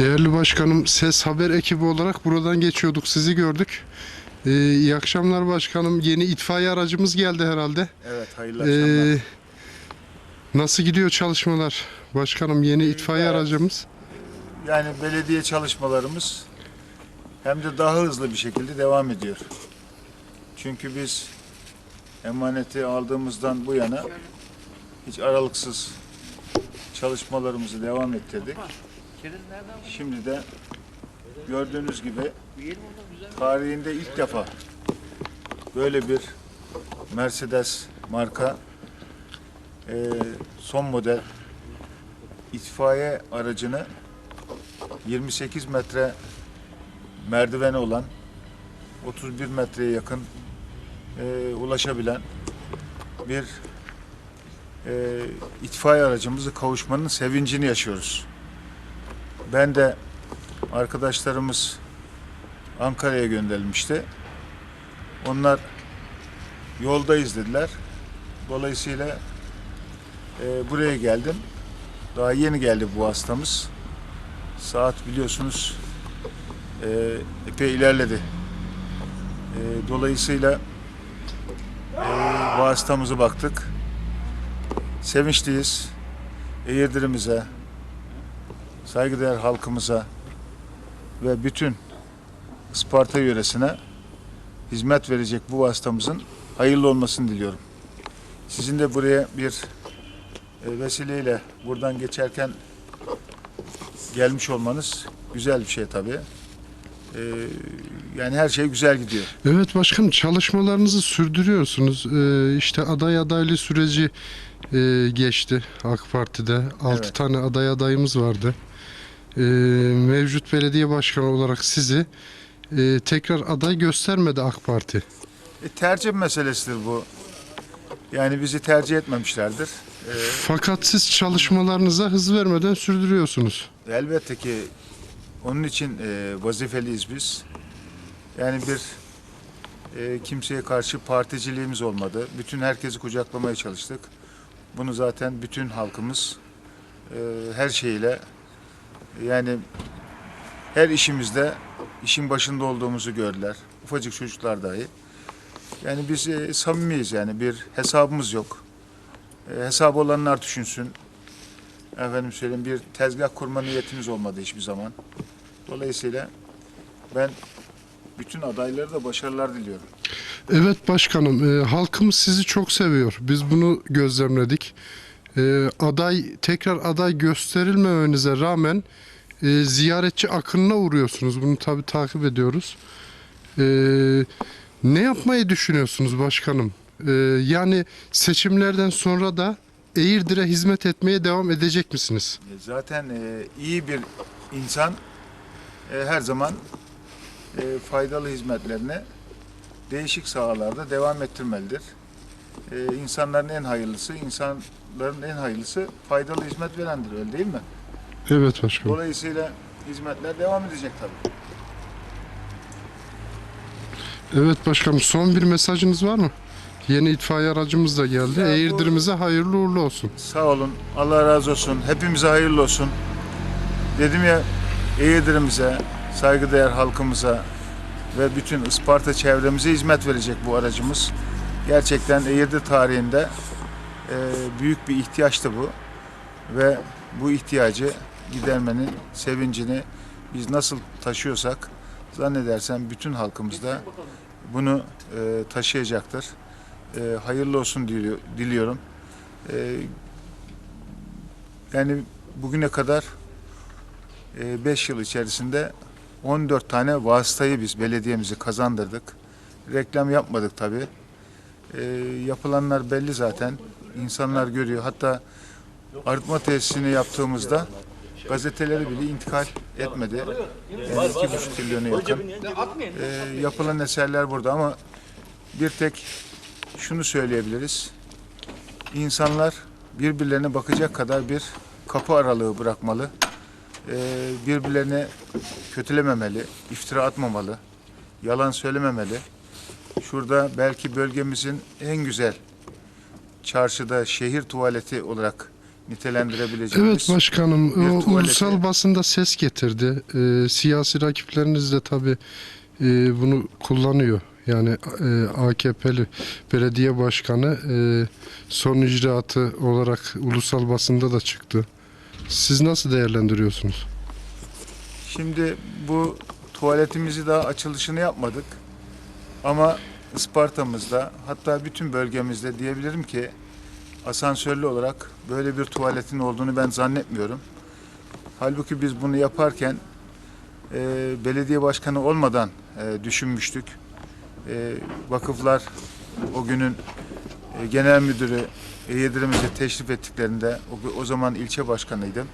Değerli başkanım, ses haber ekibi olarak buradan geçiyorduk, sizi gördük. Ee, iyi akşamlar başkanım. Yeni itfaiye aracımız geldi herhalde. Evet, hayırlı akşamlar. Ee, nasıl gidiyor çalışmalar? Başkanım yeni itfaiye Evet. aracımız. Yani belediye çalışmalarımız hem de daha hızlı bir şekilde devam ediyor. Çünkü biz emaneti aldığımızdan bu yana hiç aralıksız çalışmalarımızı devam ettirdik. Şimdi de gördüğünüz gibi tarihinde ilk defa böyle bir Mercedes marka eee, son model itfaiye aracını 28 metre merdiveni olan 31 metreye yakın eee, ulaşabilen bir eee itfaiye aracımızı kavuşmanın sevincini yaşıyoruz. Ben de arkadaşlarımız Ankara'ya gönderilmişti. Onlar yoldayız dediler. Dolayısıyla eee, buraya geldim. Daha yeni geldi bu hastamız. Saat biliyorsunuz eee, epey ilerledi. Eee, dolayısıyla eee bu hastamıza baktık. Sevinçliyiz. Eğirdirimize, saygıdeğer halkımıza ve bütün Isparta yöresine hizmet verecek bu hastamızın hayırlı olmasını diliyorum. Sizin de buraya bir e, vesileyle buradan geçerken gelmiş olmanız güzel bir şey tabii. E, yani her şey güzel gidiyor. Evet başkanım çalışmalarınızı sürdürüyorsunuz. Ee, işte aday adaylı süreci e, geçti AK Parti'de. 6 Evet. tane aday adayımız vardı. Ee, mevcut belediye başkanı olarak sizi e, tekrar aday göstermedi AK Parti. E, tercih meselesidir bu. Yani bizi tercih etmemişlerdir. E, Fakat siz çalışmalarınıza hız vermeden sürdürüyorsunuz. elbette ki onun için e, vazifeliyiz biz. Yani bir e, kimseye karşı particiliğimiz olmadı. Bütün herkesi kucaklamaya çalıştık. Bunu zaten bütün halkımız e, her şeyle yani her işimizde işin başında olduğumuzu gördüler. Ufacık çocuklar dahi. Yani biz e, samimiyiz yani bir hesabımız yok. E, hesabı olanlar düşünsün. Efendim söyleyeyim bir tezgah kurma niyetimiz olmadı hiçbir zaman. Dolayısıyla ben bütün adaylara da başarılar diliyorum. Evet başkanım, e, halkımız sizi çok seviyor. Biz bunu gözlemledik. E, aday tekrar aday gösterilmemenize rağmen e, ziyaretçi akınına uğruyorsunuz. Bunu tabii takip ediyoruz. E, ne yapmayı düşünüyorsunuz başkanım? E, yani seçimlerden sonra da Eğirdir'e hizmet etmeye devam edecek misiniz? E, Zaten e, iyi bir insan e, her zaman e, faydalı hizmetlerini değişik sahalarda devam ettirmelidir. E, insanların en hayırlısı, insanların en hayırlısı faydalı hizmet verendir öyle değil mi? Evet başkanım. Dolayısıyla hizmetler devam edecek tabii. Evet başkanım son bir mesajınız var mı? Yeni itfaiye aracımız da geldi. Ya bu- Eğirdir'imize hayırlı uğurlu olsun. Sağ olun. Allah razı olsun. Hepimize hayırlı olsun. Dedim ya Eğirdir'imize, saygıdeğer halkımıza ve bütün Isparta çevremize hizmet verecek bu aracımız. Gerçekten Eğirdir tarihinde e, büyük bir ihtiyaçtı bu. Ve bu ihtiyacı gidermenin sevincini biz nasıl taşıyorsak zannedersem bütün halkımız da bunu e, taşıyacaktır. E, hayırlı olsun diliyor- diliyorum. E, yani bugüne kadar 5 yıl içerisinde 14 tane vasıtayı biz belediyemizi kazandırdık. Reklam yapmadık tabii. E, yapılanlar belli zaten. İnsanlar görüyor. Hatta arıtma tesisini yaptığımızda gazeteleri bile intikal etmedi. Yani iki buçuk trilyona yakın. E, yapılan eserler burada ama bir tek şunu söyleyebiliriz. İnsanlar birbirlerine bakacak kadar bir kapı aralığı bırakmalı. Ee, birbirlerine kötülememeli, iftira atmamalı, yalan söylememeli. Şurada belki bölgemizin en güzel çarşıda şehir tuvaleti olarak nitelendirebileceğimiz. Evet başkanım o tuvaleti- ulusal basında ses getirdi. Ee, siyasi rakipleriniz de tabi bunu kullanıyor. Yani e, AKP'li belediye başkanı e, son icraatı olarak ulusal basında da çıktı. Siz nasıl değerlendiriyorsunuz? Şimdi bu tuvaletimizi daha açılışını yapmadık. Ama Isparta'mızda hatta bütün bölgemizde diyebilirim ki asansörlü olarak böyle bir tuvaletin olduğunu ben zannetmiyorum. Halbuki biz bunu yaparken e, belediye başkanı olmadan e, düşünmüştük. E, vakıflar o günün e, genel müdürü Yedirimiz'e teşrif ettiklerinde o, o zaman ilçe başkanıydım.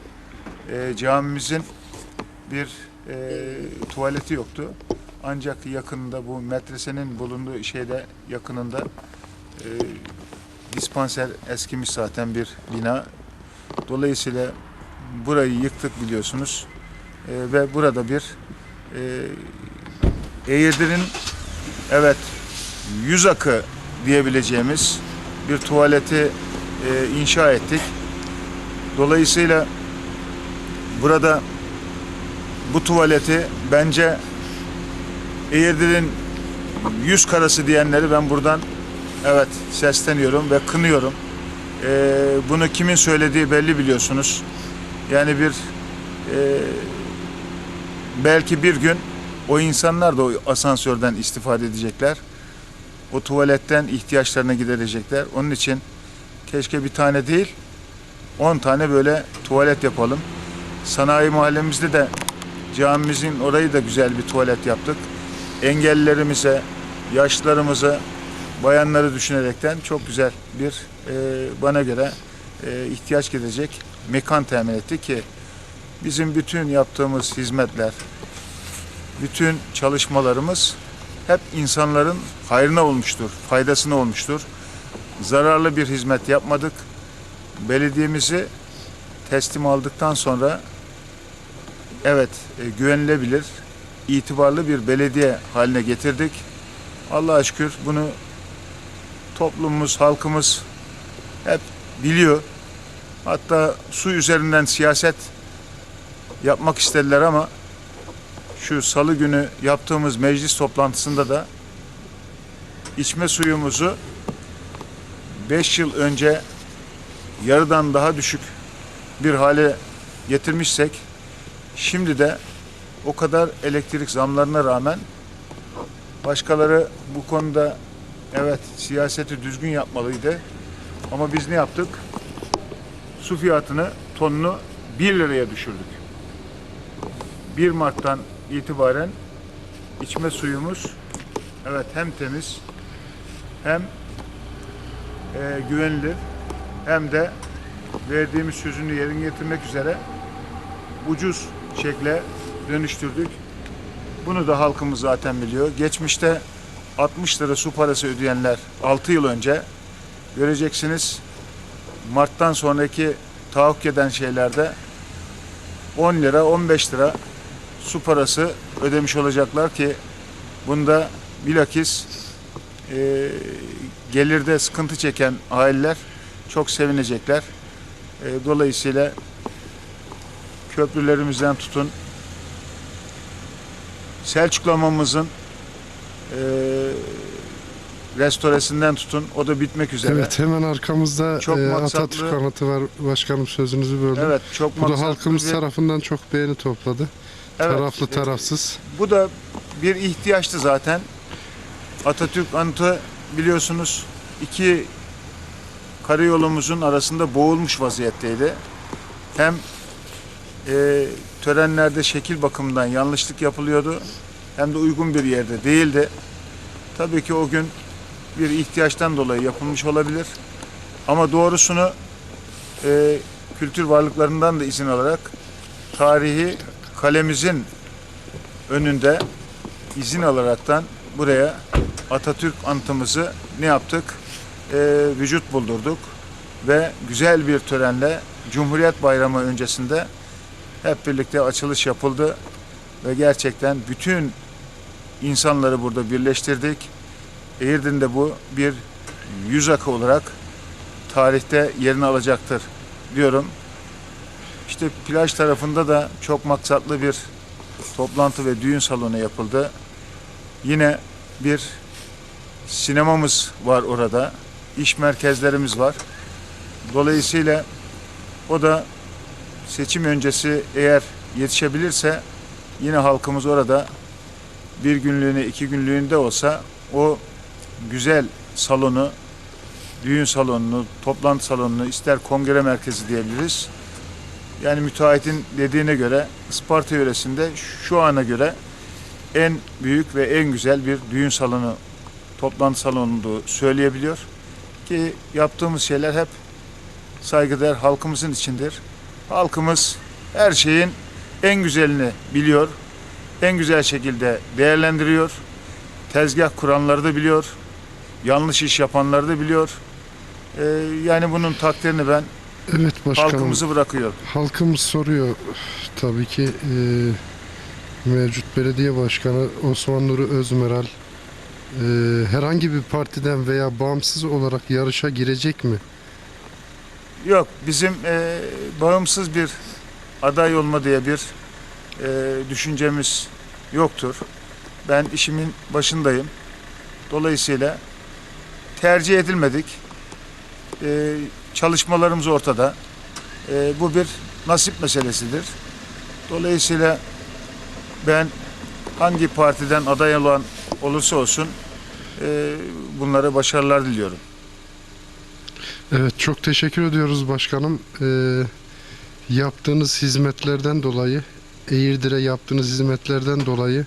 E, camimizin bir e, tuvaleti yoktu. Ancak yakınında bu medresenin bulunduğu şeyde yakınında e, dispanser eskimiş zaten bir bina. Dolayısıyla burayı yıktık biliyorsunuz. E, ve burada bir e, Eğirdir'in evet yüz akı diyebileceğimiz bir tuvaleti e, inşa ettik. Dolayısıyla burada bu tuvaleti bence Eğirdir'in yüz karası diyenleri ben buradan evet sesleniyorum ve kınıyorum. Ee, bunu kimin söylediği belli biliyorsunuz. Yani bir e, belki bir gün o insanlar da o asansörden istifade edecekler. O tuvaletten ihtiyaçlarını giderecekler. Onun için keşke bir tane değil 10 tane böyle tuvalet yapalım. Sanayi mahallemizde de camimizin orayı da güzel bir tuvalet yaptık. Engellilerimize, yaşlılarımıza, bayanları düşünerekten çok güzel bir e, bana göre e, ihtiyaç gidecek mekan temin ettik ki bizim bütün yaptığımız hizmetler, bütün çalışmalarımız hep insanların hayrına olmuştur, faydasına olmuştur. Zararlı bir hizmet yapmadık. Belediyemizi teslim aldıktan sonra evet e, güvenilebilir, itibarlı bir belediye haline getirdik. Allah'a şükür bunu toplumumuz, halkımız hep biliyor. Hatta su üzerinden siyaset yapmak istediler ama şu salı günü yaptığımız meclis toplantısında da içme suyumuzu 5 yıl önce yarıdan daha düşük bir hale getirmişsek şimdi de o kadar elektrik zamlarına rağmen başkaları bu konuda evet siyaseti düzgün yapmalıydı. Ama biz ne yaptık? Su fiyatını tonunu 1 liraya düşürdük. 1 Mart'tan itibaren içme suyumuz evet hem temiz hem e, güvenilir hem de verdiğimiz sözünü yerine getirmek üzere ucuz şekle dönüştürdük. Bunu da halkımız zaten biliyor. Geçmişte 60 lira su parası ödeyenler 6 yıl önce göreceksiniz Mart'tan sonraki tahakkuk eden şeylerde 10 lira 15 lira su parası ödemiş olacaklar ki bunda bilakis e, gelirde sıkıntı çeken aileler çok sevinecekler. E, dolayısıyla köprülerimizden tutun Selçuklamamızın e, restoresinden tutun o da bitmek üzere. Evet hemen arkamızda Çok e, maksatlı- Atatürk anıtı var. Başkanım sözünüzü böldüm. Evet, çok Bu da halkımız bir- tarafından çok beğeni topladı. Evet, Taraflı e, tarafsız. Bu da bir ihtiyaçtı zaten. Atatürk anıtı biliyorsunuz iki karayolumuzun arasında boğulmuş vaziyetteydi. Hem e, törenlerde şekil bakımından yanlışlık yapılıyordu hem de uygun bir yerde değildi. Tabii ki o gün bir ihtiyaçtan dolayı yapılmış olabilir. Ama doğrusunu e, kültür varlıklarından da izin alarak tarihi kalemizin önünde izin alaraktan buraya Atatürk anıtımızı ne yaptık? Ee, vücut buldurduk ve güzel bir törenle Cumhuriyet Bayramı öncesinde hep birlikte açılış yapıldı ve gerçekten bütün insanları burada birleştirdik. Eğirdir'de bu bir yüz akı olarak tarihte yerini alacaktır diyorum. İşte plaj tarafında da çok maksatlı bir toplantı ve düğün salonu yapıldı. Yine bir sinemamız var orada. İş merkezlerimiz var. Dolayısıyla o da seçim öncesi eğer yetişebilirse yine halkımız orada bir günlüğüne iki günlüğünde olsa o güzel salonu, düğün salonunu, toplantı salonunu ister kongre merkezi diyebiliriz. Yani müteahhitin dediğine göre Isparta yöresinde şu ana göre en büyük ve en güzel bir düğün salonu, toplantı salonu olduğu söyleyebiliyor. Ki yaptığımız şeyler hep saygıdeğer halkımızın içindir. Halkımız her şeyin en güzelini biliyor, en güzel şekilde değerlendiriyor. Tezgah kuranları da biliyor, yanlış iş yapanları da biliyor. Ee, yani bunun takdirini ben Evet başkanım. halkımızı bırakıyorum. Halkımız soruyor tabii ki e, mevcut belediye başkanı Osman Nuri Özmeral e, herhangi bir partiden veya bağımsız olarak yarışa girecek mi? Yok bizim e, bağımsız bir aday olma diye bir e, düşüncemiz yoktur. Ben işimin başındayım. Dolayısıyla tercih edilmedik. E, çalışmalarımız ortada. E, bu bir nasip meselesidir. Dolayısıyla ben hangi partiden aday olan olursa olsun e, bunlara başarılar diliyorum. Evet çok teşekkür ediyoruz başkanım. E, yaptığınız hizmetlerden dolayı, Eğirdir'e yaptığınız hizmetlerden dolayı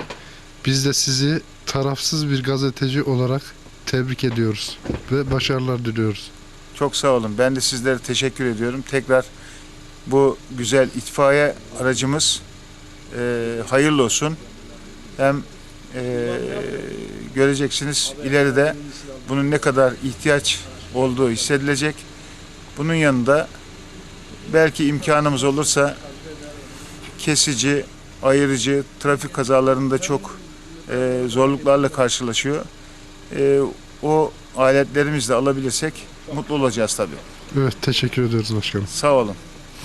biz de sizi tarafsız bir gazeteci olarak tebrik ediyoruz ve başarılar diliyoruz. Çok sağ olun. Ben de sizlere teşekkür ediyorum. Tekrar bu güzel itfaiye aracımız e, hayırlı olsun. Hem e, göreceksiniz ileride bunun ne kadar ihtiyaç olduğu hissedilecek. Bunun yanında belki imkanımız olursa kesici, ayırıcı, trafik kazalarında çok e, zorluklarla karşılaşıyor. E, o aletlerimizi de alabilirsek mutlu olacağız tabii. Evet teşekkür ediyoruz başkanım. Sağ olun.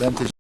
Ben teşekkür